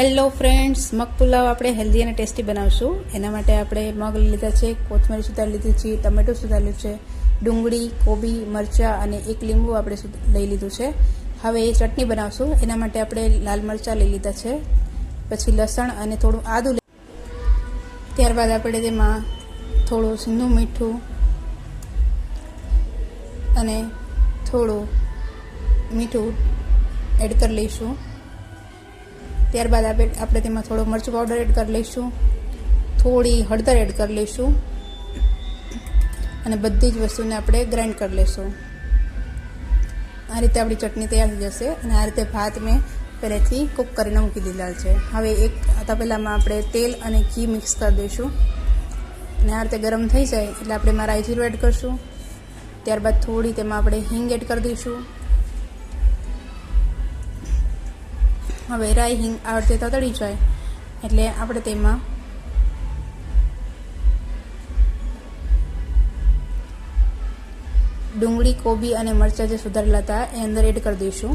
Hello friends મગ પુલાવ આપણે healthy અને tasty બનાવશું. એના માટે આપણે મગ લીધા છે, કોથમરી સુધારી લીધી છે, ટમેટું સુધારેલું છે, ડુંગળી, કોબી, મરચાં અને એક લીંબુ આપણે લઈ લીધું છે. હવે એ ચટણી બનાવશું. એના માટે આપણે લાલ મરચાં લઈ લીધા છે, પછી લસણ અને થોડું આદું ત્યારબાદ આપણે તેમાં થોડું સીંધું મીઠું અને થોડું મીઠું એડ કરી લઈશું. ત્યારબાદ આપણે તેમાં થોડો મરચું પાવડર એડ કરી લઈશું. થોડી હળદર એડ કરી લઈશું. અને બધી જ વસ્તુને આપણે ગ્રાઇન્ડ કરી લઈશું. આ રીતે આપણી ચટણી તૈયાર થઈ જશે અને આ રીતે ભાત મેં પહેલેથી કૂક કરીને મૂકી દીધા છે. હવે એક તપેલામાં આપણે તેલ અને ઘી મિક્સ કરી દઈશું. અને આ રીતે ગરમ થઈ જાય એટલે આપણે એમાં રાઈ જીરું એડ કરીશું. ત્યારબાદ થોડી તેમાં આપણે હિંગ એડ કરી દઈશું. હવે રાઈ હિંગ આ રીતે તતડી જાય. એટલે આપણે તેમાં ડુંગળી, કોબી અને મરચાં જે સુધારેલા હતા, એ અંદર એડ કરી દઈશું.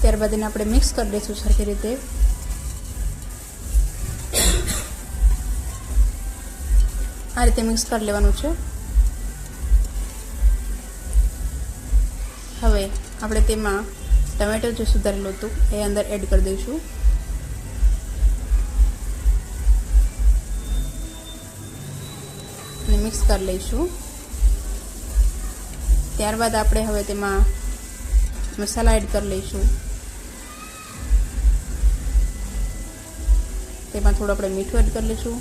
ત્યારબાદ એને આપણે મિક્સ કરી દઈશું સરખી રીતે. આ રીતે મિક્સ કરી લેવાનું છે. આપણે તેમાં ટમેટો જે સુધારેલું હતું, એ અંદર એડ કરી દઈશું. અને મિક્સ કરી લઈશું. ત્યારબાદ આપણે હવે તેમાં મસાલા એડ કરી લઈશું. તેમાં થોડું આપણે મીઠું એડ કરી લઈશું.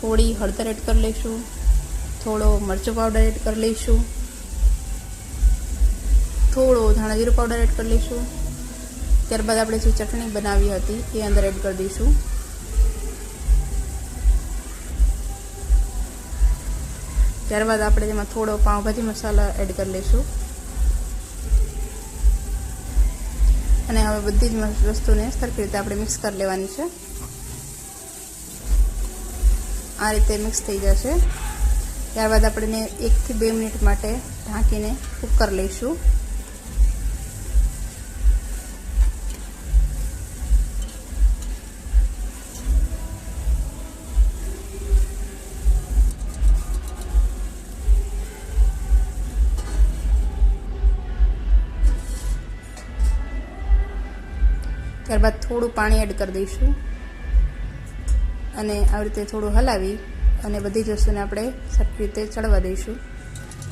થોડી હળદર એડ કરી લઈશું. થોડો મરચો પાવડર એડ કરી લઈશું. થોડો ધાણા જીરું પાવડર એડ કરી લઈશું. ત્યારબાદ આપણે જે ચટણી બનાવી હતી એ અંદર એડ કરી દઈશું. ત્યારબાદ આપણે તેમાં થોડો પાઉંભાજી મસાલા એડ કરી લઈશું. અને હવે બધી જ વસ્તુને સરખી રીતે આપણે મિક્સ કરી લેવાની છે. આ રીતે મિક્સ થઈ જશે. ત્યારબાદ આપણે એકથી બે મિનિટ માટે ઢાંકીને કૂક કરી લઈશું. ત્યારબાદ થોડું પાણી એડ કરી દઈશું. અને આવી રીતે થોડું હલાવી અને બધી જ વસ્તુને આપણે સરખી રીતે ચડવા દઈશું.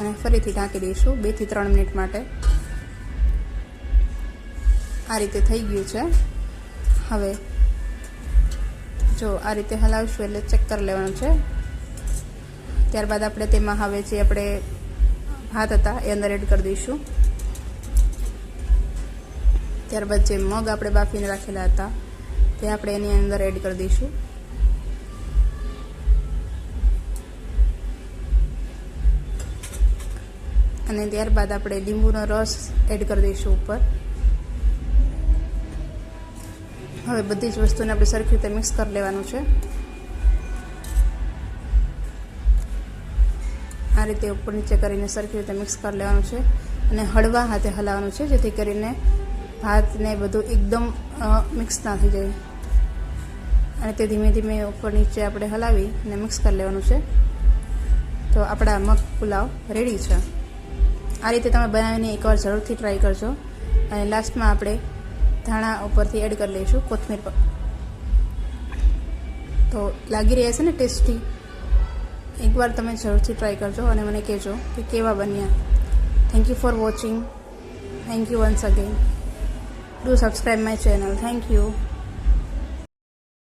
અને ફરીથી ઢાંકી દઈશું બેથી ત્રણ મિનિટ માટે. આ રીતે થઈ ગયું છે. હવે જો આ રીતે હલાવશું એટલે ચેક કરી લેવાનું છે. ત્યારબાદ આપણે તેમાં હવે જે આપણે ભાત હતા એ અંદર એડ કરી દઈશું. ત્યારબાદ જે મગ આપણે બાફીને રાખેલા હતા, તે આપણે એની અંદર એડ કરી દઈશું. અને ત્યારબાદ આપણે લીંબુનો રસ એડ કરી દઈશું ઉપર. હવે બધી જ વસ્તુને આપણે સરખી રીતે મિક્સ કરી લેવાનું છે. આ રીતે ઉપર નીચે કરીને સરખી રીતે મિક્સ કરી લેવાનું છે. અને હળવા હાથે હલાવવાનું છે, જેથી કરીને ભાતને બધું એકદમ મિક્સ ના થઈ જાય. અને તે ધીમે ધીમે ઉપર નીચે આપણે હલાવી અને મિક્સ કરી લેવાનું છે. તો આપણા મગ પુલાવ રેડી છે. આ રીતે તમે બનાવીને એકવાર જરૂરથી ટ્રાય કરજો. અને લાસ્ટમાં આપણે ધાણા ઉપરથી એડ કરી લઈશું, કોથમીર પર તો લાગી રહ્યા છે ને ટેસ્ટી એકવાર તમે જરૂરથી ટ્રાય કરજો અને મને કહેજો કે કેવા બન્યા. Thank you for watching thank you once again do subscribe my channel. Thank you.